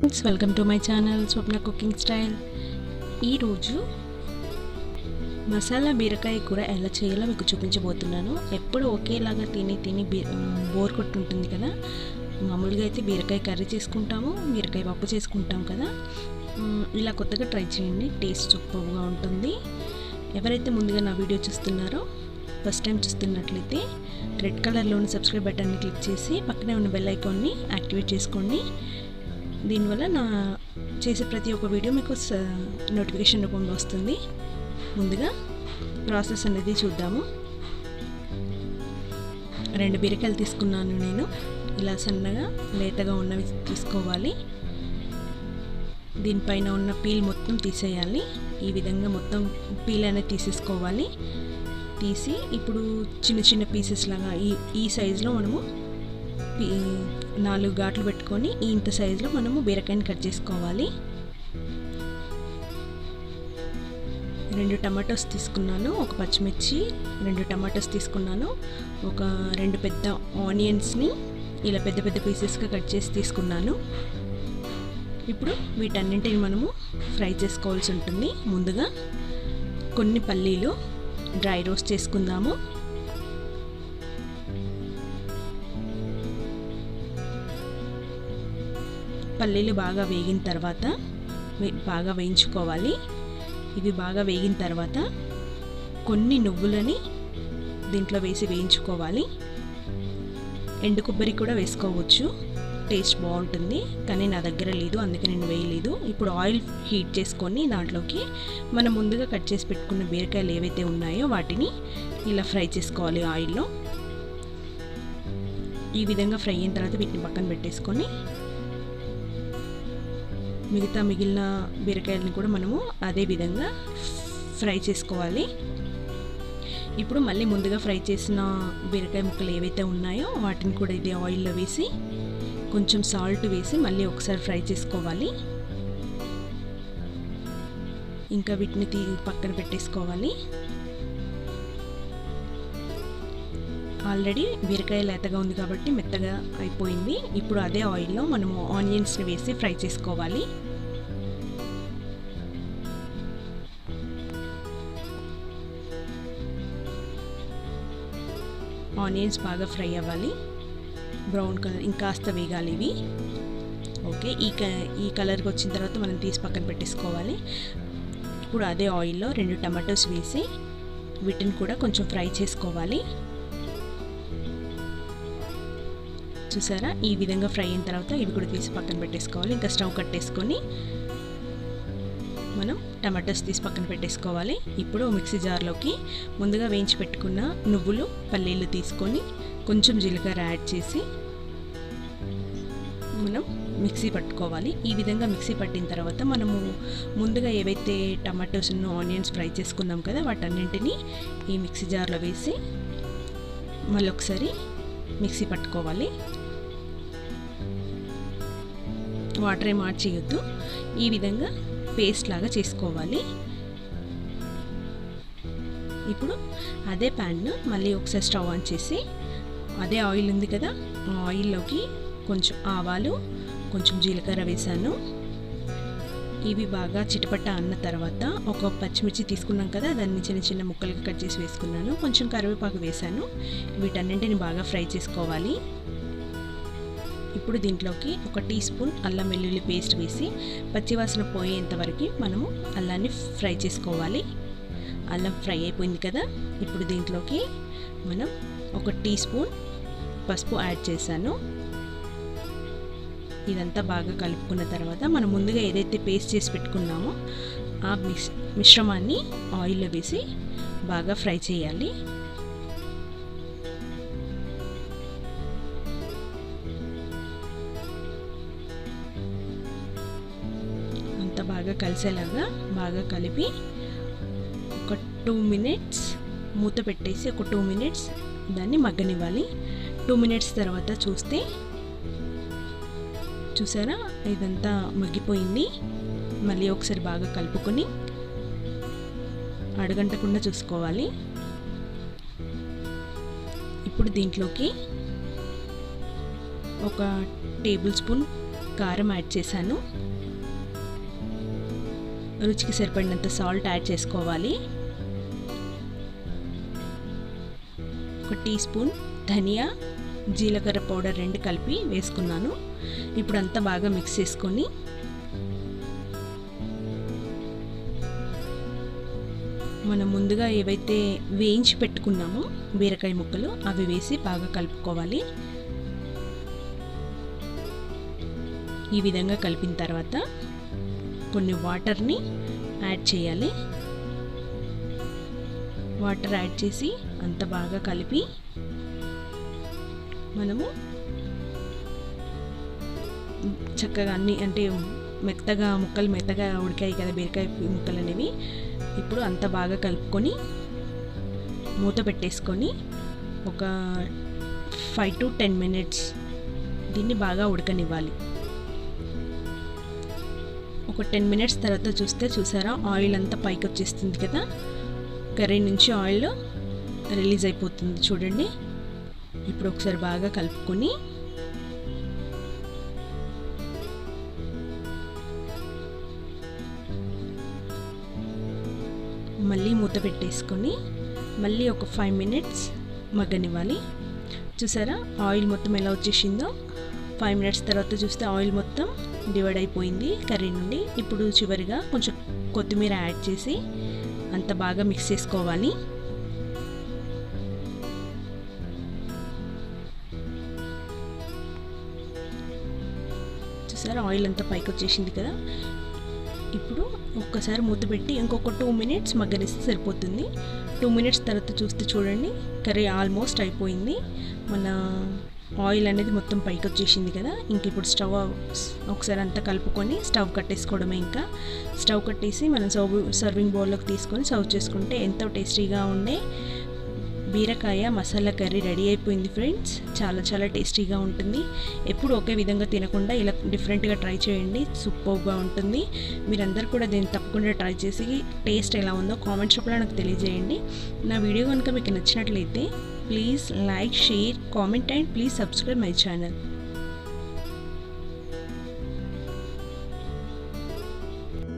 Friends welcome to my channel Swapna cooking style ఈరోజు మసాలా బీరకాయ కూర ఎలా చేయాలో మీకు చూపించబోతున్నాను. ఎప్పుడు ఒకేలాగా తిని తిని బోర్ కొట్టుంటుంది కదా. మామూలుగా అయితే బీరకాయ కర్రీ చేసుకుంటాము బీరకాయ పప్పు చేసుకుంటాం కదా. ఇలా కొత్తగా ట్రై చేయండి టేస్ట్ సూపర్గా ఉంటుంది. ఎవరైతే ముందుగా నా వీడియో చూస్తున్నారో ఫస్ట్ టైం చూస్తున్నట్లయితే రెడ్ కలర్లోని సబ్స్క్రైబ్ బటన్ని క్లిక్ చేసి పక్కనే ఉన్న బెల్ ఐకాన్ని యాక్టివేట్ చేసుకోండి. దీనివల్ల నా చేసే ప్రతి ఒక్క వీడియో మీకు నోటిఫికేషన్ రూపంలో వస్తుంది. ముందుగా ప్రాసెస్ అనేది చూద్దాము. రెండు బీరకాయలు తీసుకున్నాను నేను. ఇలా సన్నగా లేతగా ఉన్నవి తీసుకోవాలి. దీనిపైన ఉన్న పీల్ మొత్తం తీసేయాలి. ఈ విధంగా మొత్తం పీల్ అనేది తీసేసుకోవాలి. తీసి ఇప్పుడు చిన్న చిన్న పీసెస్ లాగా ఈ ఈ సైజులో మనము నాలుగు ఘాట్లు పెట్టుకొని ఇంత సైజులో మనము బీరకాయని కట్ చేసుకోవాలి. రెండు టమాటోస్ తీసుకున్నాను ఒక పచ్చిమిర్చి రెండు టమాటోస్ తీసుకున్నాను ఒక రెండు పెద్ద ఆనియన్స్ని ఇలా పెద్ద పెద్ద పీసెస్గా కట్ చేసి తీసుకున్నాను. ఇప్పుడు వీటన్నింటిని మనము ఫ్రై చేసుకోవాల్సి ఉంటుంది. ముందుగా కొన్ని పల్లీలు డ్రై రోస్ట్ చేసుకుందాము. పల్లీలు బాగా వేగిన తర్వాత బాగా వేయించుకోవాలి. ఇవి బాగా వేగిన తర్వాత కొన్ని నువ్వులని దీంట్లో వేసి వేయించుకోవాలి. ఎండు కొబ్బరి కూడా వేసుకోవచ్చు. టేస్ట్ బాగుంటుంది. కానీ నా దగ్గర లేదు. అందుకే నేను వేయలేదు. ఇప్పుడు ఆయిల్ హీట్ చేసుకొని దాంట్లోకి మనం ముందుగా కట్ చేసి పెట్టుకున్న బీరకాయలు ఏవైతే ఉన్నాయో వాటిని ఇలా ఫ్రై చేసుకోవాలి ఆయిల్లో. ఈ విధంగా ఫ్రై అయిన తర్వాత వీటిని పక్కన పెట్టేసుకొని మిగతా మిగిలిన బీరకాయలను కూడా మనము అదే విధంగా ఫ్రై చేసుకోవాలి. ఇప్పుడు మళ్ళీ ముందుగా ఫ్రై చేసిన బీరకాయ ముక్కలు ఏవైతే ఉన్నాయో వాటిని కూడా ఇది ఆయిల్లో వేసి కొంచెం సాల్ట్ వేసి మళ్ళీ ఒకసారి ఫ్రై చేసుకోవాలి. ఇంకా వీటిని తీ పక్కన పెట్టేసుకోవాలి. ఆల్రెడీ బీరకాయ లేతగా ఉంది కాబట్టి మెత్తగా అయిపోయింది. ఇప్పుడు అదే ఆయిల్లో మనము ఆనియన్స్ని వేసి ఫ్రై చేసుకోవాలి. ఆనియన్స్ బాగా ఫ్రై అవ్వాలి. బ్రౌన్ కలర్ ఇంకాస్త వేగాలి ఇవి. ఓకే ఈ క ఈ కలర్కి వచ్చిన తర్వాత మనం తీసి పక్కన పెట్టేసుకోవాలి. ఇప్పుడు అదే ఆయిల్లో రెండు టమాటోస్ వేసి వీటిని కూడా కొంచెం ఫ్రై చేసుకోవాలి. చూసారా? ఈ విధంగా ఫ్రై అయిన తర్వాత ఇవి కూడా తీసి పక్కన పెట్టేసుకోవాలి. ఇంకా స్టవ్ కట్టేసుకొని మనం టమాటోస్ తీసి పక్కన పెట్టేసుకోవాలి. ఇప్పుడు మిక్సీ జార్లోకి ముందుగా వేయించి పెట్టుకున్న నువ్వులు పల్లీలు తీసుకొని కొంచెం జీలకర్ర యాడ్ చేసి మనం మిక్సీ పట్టుకోవాలి. ఈ విధంగా మిక్సీ పట్టిన తర్వాత మనము ముందుగా ఏవైతే టమాటోస్ ఆనియన్స్ ఫ్రై చేసుకున్నాం కదా వాటన్నింటినీ ఈ మిక్సీ జార్లో వేసి మళ్ళీ ఒకసారి మిక్సీ పట్టుకోవాలి. వాటర్ ఏం యాడ్ చేయొద్దు ఈ విధంగా పేస్ట్ లాగా చేసుకోవాలి. ఇప్పుడు అదే ప్యాన్ మళ్ళీ ఒకసారి స్టవ్ ఆన్ చేసి అదే ఆయిల్ ఉంది కదా ఆ ఆయిల్లోకి కొంచెం ఆవాలు కొంచెం జీలకర్ర వేసాను. ఇవి బాగా చిటపట్ట అన్న తర్వాత ఒక పచ్చిమిర్చి తీసుకున్నాం కదా దాన్ని చిన్న చిన్న ముక్కలుగా కట్ చేసి వేసుకున్నాను. కొంచెం కరివేపాకు వేసాను. వీటన్నింటిని బాగా ఫ్రై చేసుకోవాలి. ఇప్పుడు దీంట్లోకి ఒక టీ స్పూన్ అల్లం వెల్లుల్లి పేస్ట్ వేసి పచ్చివాసన పోయేంత వరకు మనము అల్లాన్ని ఫ్రై చేసుకోవాలి. అల్లం ఫ్రై అయిపోయింది కదా. ఇప్పుడు దీంట్లోకి మనం ఒక టీ స్పూన్ పసుపు యాడ్ చేశాను. ఇదంతా బాగా కలుపుకున్న తర్వాత మనం ముందుగా ఏదైతే పేస్ట్ చేసి పెట్టుకున్నామో ఆ మిస్ మిశ్రమాన్ని ఆయిల్లో వేసి బాగా ఫ్రై చేయాలి. బాగా కలిసేలాగా బాగా కలిపి ఒక టూ మినిట్స్ మూత పెట్టేసి ఒక టూ మినిట్స్ దాన్ని మగ్గనివ్వాలి. టూ మినిట్స్ తర్వాత చూస్తే చూసారా? ఇదంతా మగ్గిపోయింది. మళ్ళీ ఒకసారి బాగా కలుపుకొని అడగంటకుండా చూసుకోవాలి. ఇప్పుడు దీంట్లోకి ఒక టేబుల్ స్పూన్ కారం యాడ్ చేశాను. రుచికి సరిపడినంత సాల్ట్ యాడ్ చేసుకోవాలి. ఒక టీ స్పూన్ ధనియా జీలకర్ర పౌడర్ రెండు కలిపి వేసుకున్నాను. ఇప్పుడు అంతా బాగా మిక్స్ చేసుకొని మనం ముందుగా ఏవైతే వేయించి పెట్టుకున్నామో బీరకాయ ముక్కలు అవి వేసి బాగా కలుపుకోవాలి. ఈ విధంగా కలిపిన తర్వాత కొన్ని వాటర్ని యాడ్ చేయాలి. వాటర్ యాడ్ చేసి అంత బాగా కలిపి మనము చక్కగా అన్ని అంటే మెత్తగా ముక్కలు మెత్తగా ఉడికాయి కదా బీరకాయ ముక్కలు అనేవి. ఇప్పుడు అంత బాగా కలుపుకొని మూత పెట్టేసుకొని ఒక ఫైవ్ టు టెన్ మినిట్స్ దీన్ని బాగా ఉడకనివ్వాలి. ఒక టెన్ మినిట్స్ తర్వాత చూస్తే చూసారా? ఆయిల్ అంతా పైకి వచ్చేస్తుంది కదా? కర్రీ నుంచి ఆయిల్ రిలీజ్ అయిపోతుంది చూడండి. ఇప్పుడు ఒకసారి బాగా కలుపుకొని మళ్ళీ మూత పెట్టేసుకొని మళ్ళీ ఒక ఫైవ్ మినిట్స్ మగ్గనివ్వాలి. చూసారా? ఆయిల్ మొత్తం ఎలా వచ్చేసిందో? ఫైవ్ మినిట్స్ తర్వాత చూస్తే ఆయిల్ మొత్తం డివైడ్ అయిపోయింది కర్రీ నుండి. ఇప్పుడు చివరిగా కొంచెం కొత్తిమీర యాడ్ చేసి అంత బాగా మిక్స్ చేసుకోవాలి. చూసారా? ఆయిల్ అంతా పైకి వచ్చేసింది కదా? ఇప్పుడు ఒక్కసారి మూత పెట్టి ఇంకొక టూ మినిట్స్ మగ్గనిస్తే సరిపోతుంది. టూ మినిట్స్ తర్వాత చూస్తే చూడండి కర్రీ ఆల్మోస్ట్ అయిపోయింది. మన ఆయిల్ అనేది మొత్తం పైకి వచ్చేసింది కదా. ఇంక ఇప్పుడు స్టవ్ ఒకసారి అంతా కలుపుకొని స్టవ్ కట్టేసుకోవడమే ఇంకా. స్టవ్ కట్టేసి మనం సర్వ్ సర్వింగ్ బౌల్లోకి తీసుకొని సర్వ్ చేసుకుంటే ఎంతో టేస్టీగా ఉండే బీరకాయ మసాలా కర్రీ రెడీ అయిపోయింది ఫ్రెండ్స్. చాలా చాలా టేస్టీగా ఉంటుంది. ఎప్పుడు ఒకే విధంగా తినకుండా ఇలా డిఫరెంట్గా ట్రై చేయండి. సూపర్గా ఉంటుంది. మీరందరూ కూడా దీన్ని తప్పకుండా ట్రై చేసి టేస్ట్ ఎలా ఉందో కామెంట్స్ షాప్లో నాకు తెలియజేయండి. నా వీడియో కనుక మీకు నచ్చినట్లయితే please like share comment and please subscribe my channel.